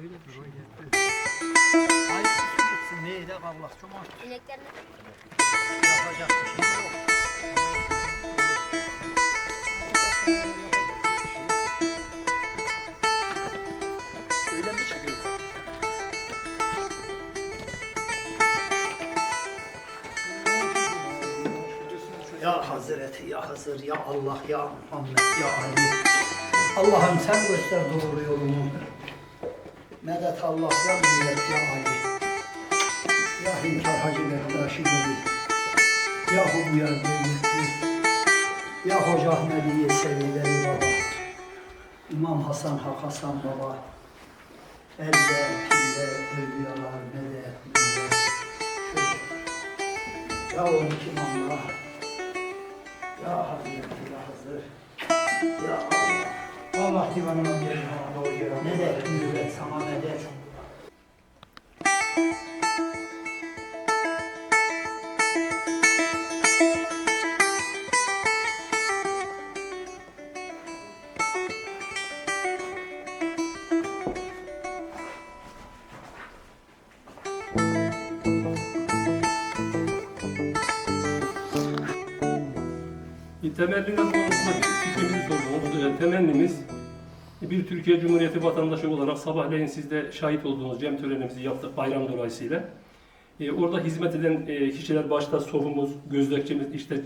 Öyle bir şey. Ay gitsin neye de Allah çok aç. İneklerini Yapacak bir şey yok. Öyle mi çıkıyor? Ya Hazreti ya Hazır ya Allah ya Muhammed ya Ali. Allah'ım sen göster doğru yolumu. Medet Allah ya millet ya Ali. Ya Hünkar Hacı Bektaşi gibi. Ya Hubuyar Beylikli. Ya Hoca Ahmediye Sevileri Baba. İmam Hasan Hak Hasan Baba. Elde, pille, evliyalar, medet, millet. Ya on iki Allah. Ya Hazreti Ya Hazır. Ya Allah. Allah divanına gelin ona doğru gel. Medet, millet, sana medet. Bir temelliler konusunda bir fikrimizi sordunuz. Ee, Temennimiz bir Türkiye Cumhuriyeti vatandaşı olarak sabahleyin siz de şahit olduğunuz cem törenimizi yaptık bayram dolayısıyla. Ee, orada hizmet eden e, kişiler başta sofumuz, gözlekçimiz, işte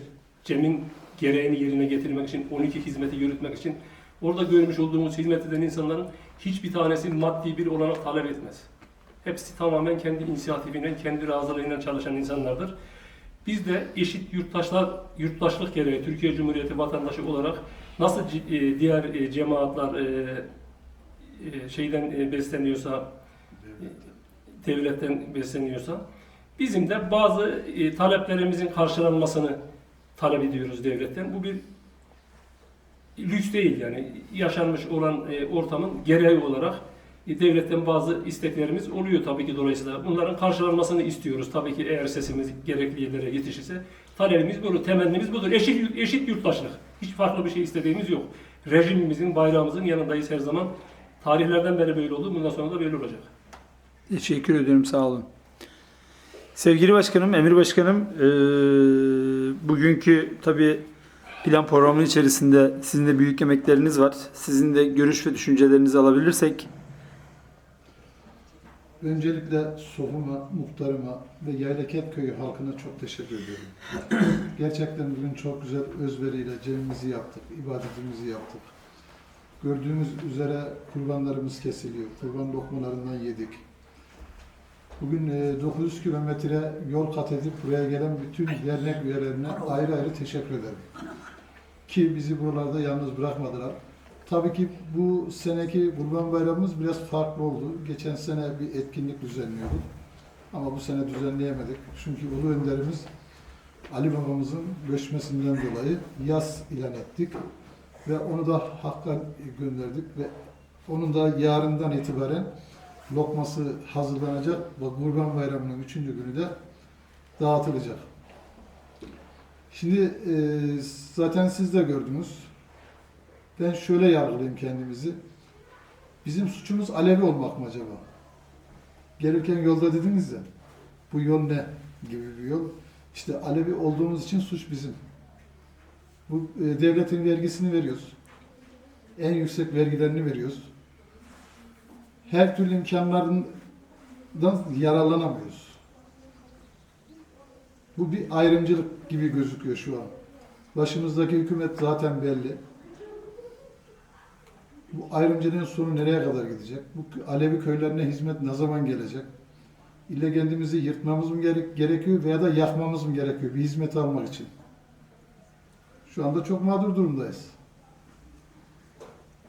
cemin gereğini yerine getirmek için, 12 hizmeti yürütmek için orada görmüş olduğumuz hizmet eden insanların hiçbir tanesi maddi bir olanak talep etmez. Hepsi tamamen kendi inisiyatifiyle, kendi razılığıyla çalışan insanlardır. Biz de eşit yurttaşlar, yurttaşlık gereği Türkiye Cumhuriyeti vatandaşı olarak nasıl e, diğer e, cemaatler e, şeyden besleniyorsa, devletten besleniyorsa, bizim de bazı taleplerimizin karşılanmasını talep ediyoruz devletten. Bu bir lüks değil yani yaşanmış olan ortamın gereği olarak devletten bazı isteklerimiz oluyor tabii ki dolayısıyla. Bunların karşılanmasını istiyoruz tabii ki eğer sesimiz gerekli yerlere yetişirse. Talebimiz budur, temennimiz budur. Eşit, eşit yurttaşlık. Hiç farklı bir şey istediğimiz yok. Rejimimizin, bayrağımızın yanındayız her zaman. Tarihlerden beri böyle oldu, bundan sonra da böyle olacak. Teşekkür ediyorum, sağ olun. Sevgili Başkanım, Emir Başkanım, eee, bugünkü tabii plan programının içerisinde sizin de büyük emekleriniz var. Sizin de görüş ve düşüncelerinizi alabilirsek. Öncelikle Sofuma, muhtarıma ve Yaylakent Köyü halkına çok teşekkür ediyorum. Gerçekten bugün çok güzel özveriyle cemimizi yaptık, ibadetimizi yaptık. Gördüğümüz üzere kurbanlarımız kesiliyor. Kurban lokmalarından yedik. Bugün e, 900 kilometre yol kat edip buraya gelen bütün dernek üyelerine ayrı ayrı teşekkür ederim. Ki bizi buralarda yalnız bırakmadılar. Tabii ki bu seneki Kurban Bayramımız biraz farklı oldu. Geçen sene bir etkinlik düzenliyorduk. Ama bu sene düzenleyemedik. Çünkü Ulu Önderimiz Ali babamızın göçmesinden dolayı yaz ilan ettik. Ve onu da Hakk'a gönderdik ve onun da yarından itibaren lokması hazırlanacak. Bu Kurban Bayramı'nın üçüncü günü de dağıtılacak. Şimdi e, zaten siz de gördünüz. Ben şöyle yargılayayım kendimizi. Bizim suçumuz Alevi olmak mı acaba? Gelirken yolda dediniz ya, bu yol ne gibi bir yol. İşte Alevi olduğumuz için suç bizim. Bu e, devletin vergisini veriyoruz. En yüksek vergilerini veriyoruz. Her türlü imkanlardan yararlanamıyoruz. Bu bir ayrımcılık gibi gözüküyor şu an. Başımızdaki hükümet zaten belli. Bu ayrımcılığın sonu nereye kadar gidecek? Bu Alevi köylerine hizmet ne zaman gelecek? İlle kendimizi yırtmamız mı gerek, gerekiyor veya da yakmamız mı gerekiyor bir hizmet almak için? Şu anda çok mağdur durumdayız.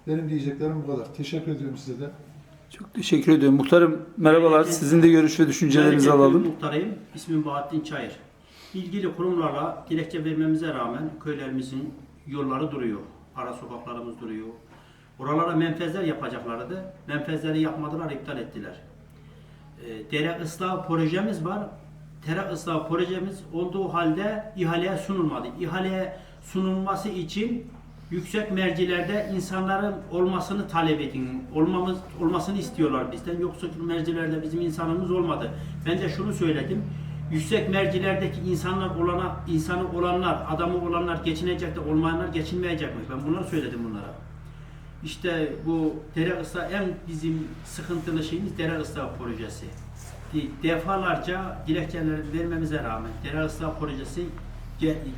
Benim diyeceklerim bu kadar. Teşekkür ediyorum size de. Çok teşekkür ediyorum. Muhtarım merhabalar. Sizin de görüş ve düşüncelerinizi alalım. Muhtarıyım. İsmim Bahattin Çayır. İlgili kurumlarla dilekçe vermemize rağmen köylerimizin yolları duruyor. Ara sokaklarımız duruyor. Oralara menfezler yapacaklardı. Menfezleri yapmadılar, iptal ettiler. E, dere ıslah projemiz var. Dere ıslah projemiz olduğu halde ihaleye sunulmadı. İhaleye sunulması için yüksek mercilerde insanların olmasını talep edin. Olmamız olmasını istiyorlar bizden. Yoksa mercilerde bizim insanımız olmadı. Ben de şunu söyledim. Yüksek mercilerdeki insanlar olana, insanı olanlar, adamı olanlar geçinecek de olmayanlar geçinmeyecekmiş. Ben bunları söyledim bunlara. İşte bu dere ıslah en bizim sıkıntılı şeyimiz dere ıslah projesi. De- Defalarca dilekçeler vermemize rağmen dere ıslah projesi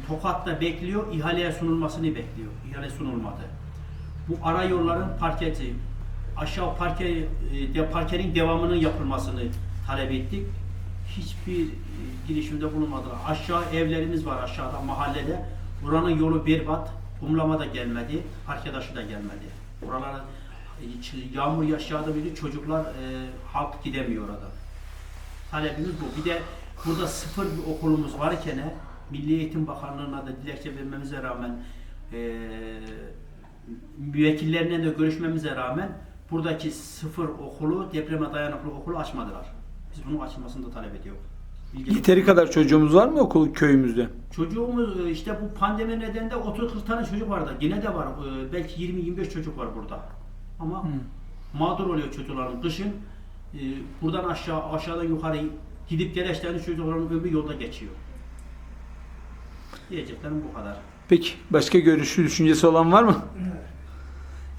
Tokat'ta bekliyor, ihaleye sunulmasını bekliyor. İhale sunulmadı. Bu ara yolların parketi, aşağı parke, e, de, parkenin devamının yapılmasını talep ettik. Hiçbir e, girişimde bulunmadılar. Aşağı evlerimiz var aşağıda mahallede. Buranın yolu berbat. Kumlama da gelmedi. Parke taşı da gelmedi. Buralara e, yağmur yaşadı bile çocuklar e, halk gidemiyor orada. Talebimiz bu. Bir de burada sıfır bir okulumuz varken Milli Eğitim Bakanlığı'na da dilekçe vermemize rağmen e, müvekkillerine de görüşmemize rağmen buradaki sıfır okulu, depreme dayanıklı okulu açmadılar. Biz bunun açılmasını da talep ediyoruz. Yeteri kadar çocuğumuz var mı okul köyümüzde? Çocuğumuz e, işte bu pandemi nedeniyle 30-40 tane çocuk vardı. Yine de var. e, Belki 20-25 çocuk var burada. Ama mağdur oluyor çocukların. Kışın e, buradan aşağı aşağıdan yukarı gidip geleçlerini çocukların ömrü yolda geçiyor. Diyeceklerim bu kadar. Peki başka görüşü düşüncesi olan var mı?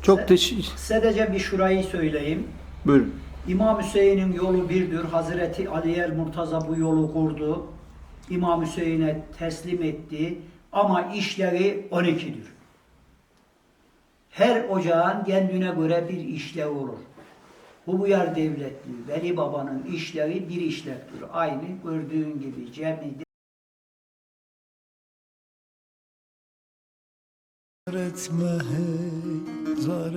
Çok teşekkür. Sadece bir şurayı söyleyeyim. Buyurun. İmam Hüseyin'in yolu birdir. Hazreti Ali el Murtaza bu yolu kurdu. İmam Hüseyin'e teslim etti. Ama işlevi 12'dir. Her ocağın kendine göre bir işlevi olur. Bu buyar devletli. Veli Baba'nın işlevi bir işlevdir. Aynı gördüğün gibi cemide Zar etme hey, zar.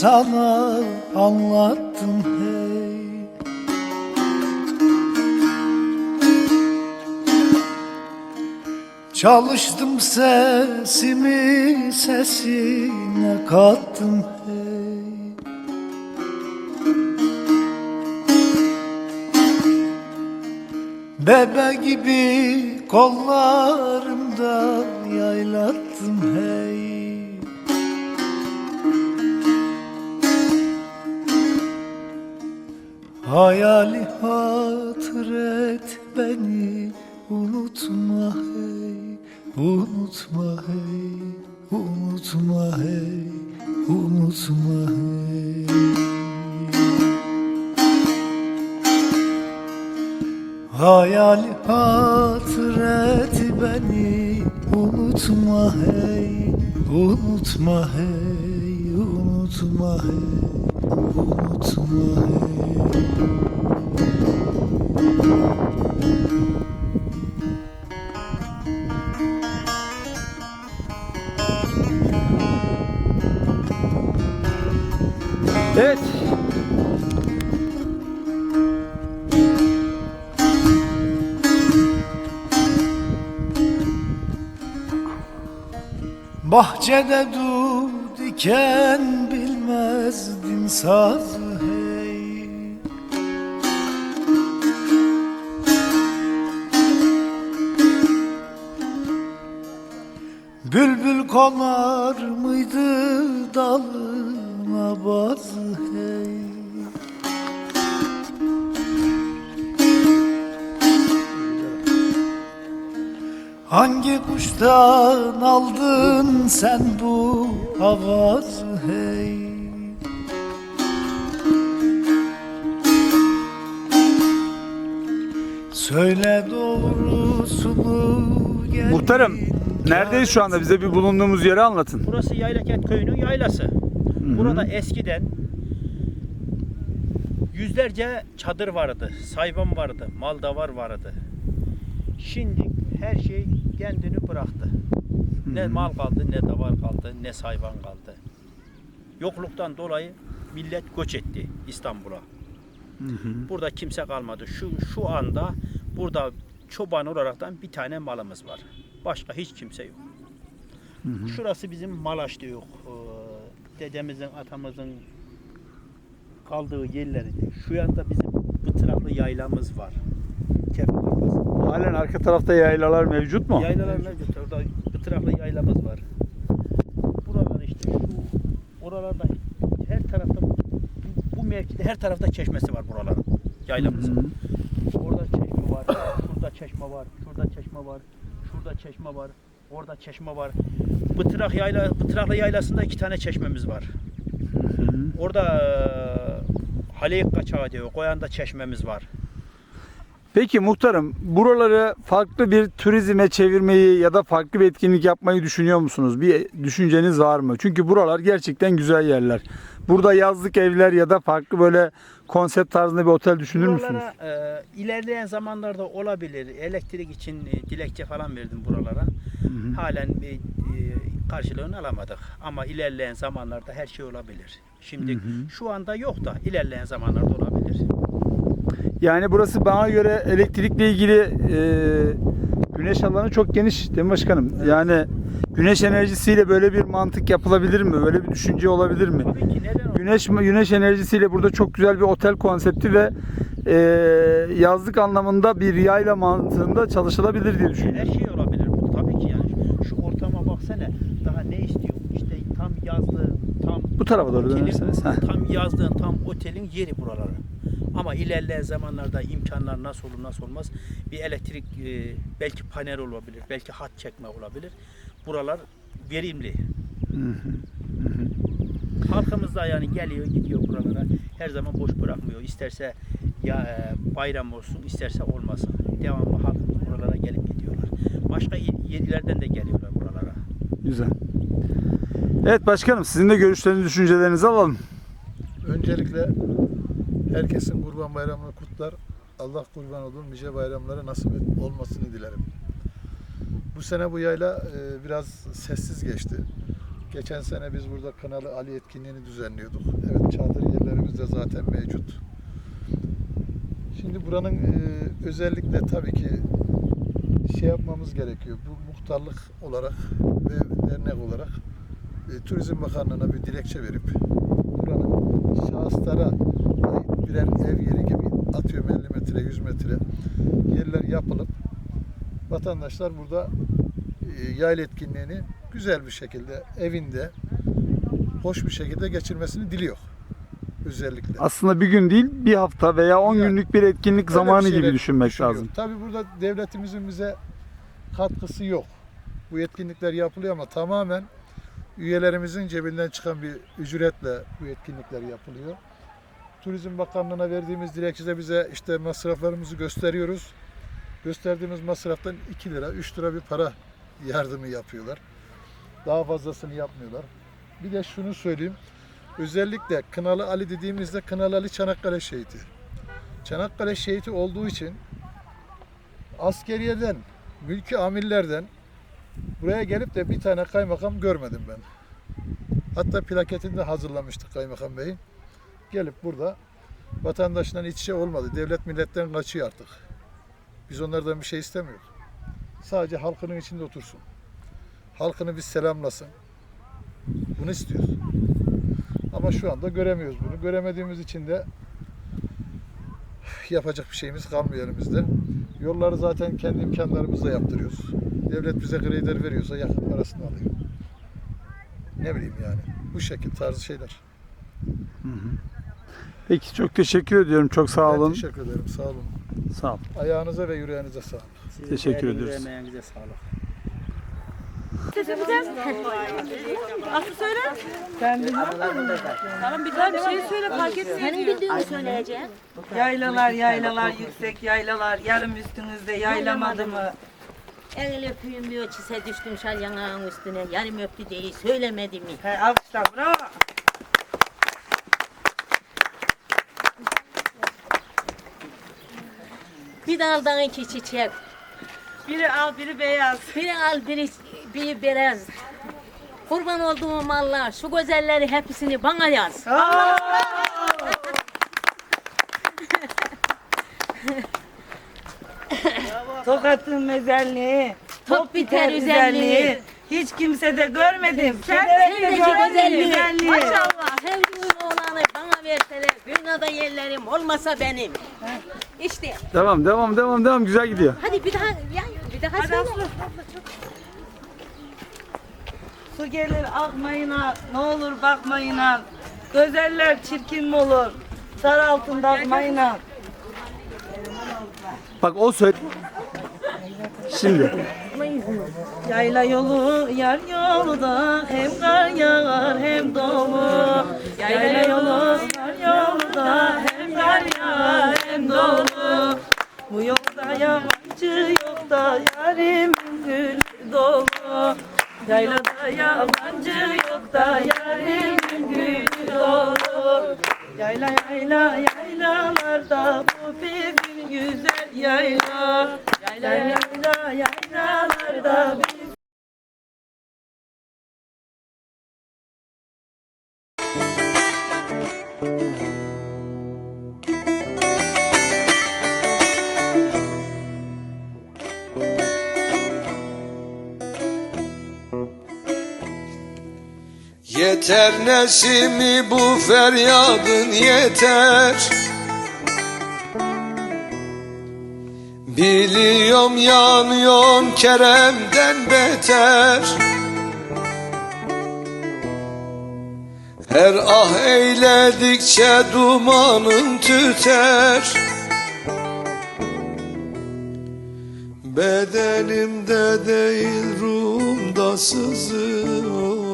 Sana anlattım hey. Çalıştım sesimi sesine kattım hey. Bebe gibi kollarımda yaylattım hey Hayali hatır et beni unutma hey Unutma hey Unutma hey Unutma hey. Hayali hatret beni unutma hey unutma hey unutma hey Evet. Bahçede dur diken bilmezdin sazı hey. Bülbül konar mıydı dalına bazı hey. Hangi kuştan aldın sen bu avazı Söyle doğrusunu gel Muhtarım neredeyiz şu anda? Bize bir bulunduğumuz yeri anlatın. Burası Yaylakent Köyü'nün yaylası. Burada eskiden yüzlerce çadır vardı, sayvan vardı, mal davar vardı. Şimdi her şey kendini bıraktı. Ne mal kaldı, ne davar kaldı, ne sayvan kaldı. Yokluktan dolayı millet göç etti İstanbul'a. Burada kimse kalmadı. Şu şu anda burada çoban olaraktan bir tane malımız var. Başka hiç kimse yok. Şurası bizim Malaş diyor. Ee, Dedemizin, atamızın kaldığı yerlerdi. Şu yanda bizim Bıtıraklı yaylamız var. Halen arka tarafta yaylalar mevcut mu? Yaylalar mevcut. Orada Bıtıraklı yaylamız var. Buralar işte şu oralarda her tarafta bu, mevkide her tarafta çeşmesi var buraların. Yaylamızın. Orada çeşme var, şurada çeşme var, şurada çeşme var, şurada çeşme var, orada çeşme var. Bıtırak yayla, Bıtıraklı yaylasında iki tane çeşmemiz var. Orada e, Haleyik kaçağı diyor, Koyan'da çeşmemiz var. Peki muhtarım buraları farklı bir turizme çevirmeyi ya da farklı bir etkinlik yapmayı düşünüyor musunuz? Bir düşünceniz var mı? Çünkü buralar gerçekten güzel yerler. Burada yazlık evler ya da farklı böyle konsept tarzında bir otel düşünür müsünüz? Buralara e, ilerleyen zamanlarda olabilir. Elektrik için e, dilekçe falan verdim buralara. Halen bir e, karşılığını alamadık. Ama ilerleyen zamanlarda her şey olabilir. Şimdi şu anda yok da ilerleyen zamanlarda olabilir. Yani burası bana göre elektrikle ilgili e, güneş alanı çok geniş değil mi başkanım? Yani güneş enerjisiyle böyle bir mantık yapılabilir mi? Böyle bir düşünce olabilir mi? Tabii ki neden? Güneş güneş enerjisiyle burada çok güzel bir otel konsepti ve e, yazlık anlamında bir yayla mantığında çalışılabilir diye düşünüyorum. Her şey olabilir. Tabii ki yani şu, ortama baksana. Daha ne istiyor? İşte tam yazlığın, tam Bu tarafa doğru otelin- dönerseniz. heh. Tam yazdığın, tam otelin yeri buraları. Ama ilerleyen zamanlarda imkanlar nasıl olur, nasıl olmaz? Bir elektrik, e, belki panel olabilir, belki hat çekme olabilir. Buralar verimli. Halkımız da yani geliyor, gidiyor buralara. Her zaman boş bırakmıyor. İsterse ya e, bayram olsun, isterse olmasın. Devamlı halkımız buralara gelip gidiyorlar. Başka yerlerden de geliyorlar buralara. Güzel. Evet başkanım sizin de görüşlerinizi, düşüncelerinizi alalım. Öncelikle herkesin Kurban Bayramı'nı kutlar. Allah kurban olun nice bayramlara nasip et- olmasını dilerim. Bu sene bu yayla e, biraz sessiz geçti. Geçen sene biz burada Kınalı Ali etkinliğini düzenliyorduk. Evet çadır yerlerimiz de zaten mevcut. Şimdi buranın e, özellikle tabii ki şey yapmamız gerekiyor. Bu muhtarlık olarak ve dernek olarak e, Turizm Bakanlığı'na bir dilekçe verip buranın şahıslara birer ev yeri gibi atıyorum 50 metre 100 metre yerler yapılıp vatandaşlar burada e, yayla etkinliğini güzel bir şekilde evinde hoş bir şekilde geçirmesini diliyor özellikle. Aslında bir gün değil bir hafta veya 10 Yani, günlük bir etkinlik zamanı bir gibi düşünmek düşünüyor. lazım. Tabii burada devletimizin bize katkısı yok. Bu etkinlikler yapılıyor ama tamamen üyelerimizin cebinden çıkan bir ücretle bu etkinlikler yapılıyor. Turizm Bakanlığı'na verdiğimiz dilekçede bize işte masraflarımızı gösteriyoruz. Gösterdiğimiz masraftan 2 lira, 3 lira bir para yardımı yapıyorlar. Daha fazlasını yapmıyorlar. Bir de şunu söyleyeyim. Özellikle Kınalı Ali dediğimizde Kınalı Ali Çanakkale şehidi. Çanakkale şehidi olduğu için askeriyeden, mülki amirlerden buraya gelip de bir tane kaymakam görmedim ben. Hatta plaketini de hazırlamıştık kaymakam beyin. Gelip burada vatandaşla iç içe olmadı. Devlet milletten kaçıyor artık. Biz onlardan bir şey istemiyoruz. Sadece halkının içinde otursun. Halkını bir selamlasın. Bunu istiyoruz. Ama şu anda göremiyoruz bunu. Göremediğimiz için de yapacak bir şeyimiz kalmıyor elimizde. Yolları zaten kendi imkanlarımızla yaptırıyoruz. Devlet bize krediler veriyorsa yakın parasını alıyor. Ne bileyim yani. Bu şekil tarzı şeyler. Peki çok teşekkür ediyorum. Çok sağ Ben olun. teşekkür ederim. Sağ olun. Sağ olun. Ayağınıza ve yüreğinize sağlık. Sizin Teşekkür elinize, ediyoruz. emeğinize sağlık. Aslı söyle. Ben. Tamam bir daha bir şey söyle fark. Senin bildiğini söyleyeceğim. Yaylalar yaylalar yüksek yaylalar yarım üstünüzde yaylamadı mı? El öpeyim diyor çise düştüm şal yanağın üstüne. Yarım öptü değil söylemedi mi? He alkışlar bravo. Bir daldan iki çiçek. Biri al biri beyaz. Biri al biri, biri beyaz. Kurban olduğum Allah şu güzelleri hepsini bana yaz. Tokat'ın mezelliği, Top biter güzelliği. Hiç kimse de görmedim. Sendeki güzelliği. Maşallah her gün oğlanı bana verseler dünyada yerlerim olmasa benim. İşte Devam devam devam devam güzel gidiyor. hadi bir daha ya bir daha söyle. Su gelir akmayın ha, ne olur bakmayın ha. Gözeller çirkin mi olur? Sar altında akmayın ha. Bak o söyle. Şimdi. Yayla yolu yar yolda hem kar yağar hem dolu. Yayla yolu yar yolda hem kar yağar Yeter nesimi bu feryadın yeter. Biliyorum yanıyorsun Kerem'den beter. Her ah eyledikçe dumanın tüter. Bedenimde değil ruhumda sızıyor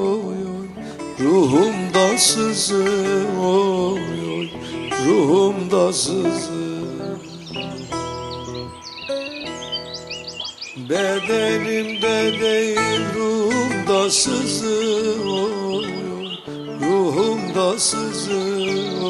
Ruhumda sızıyor Ruhumda sızıyor Bedenimde değil ruhumda sızıyor Ruhumda sızıyor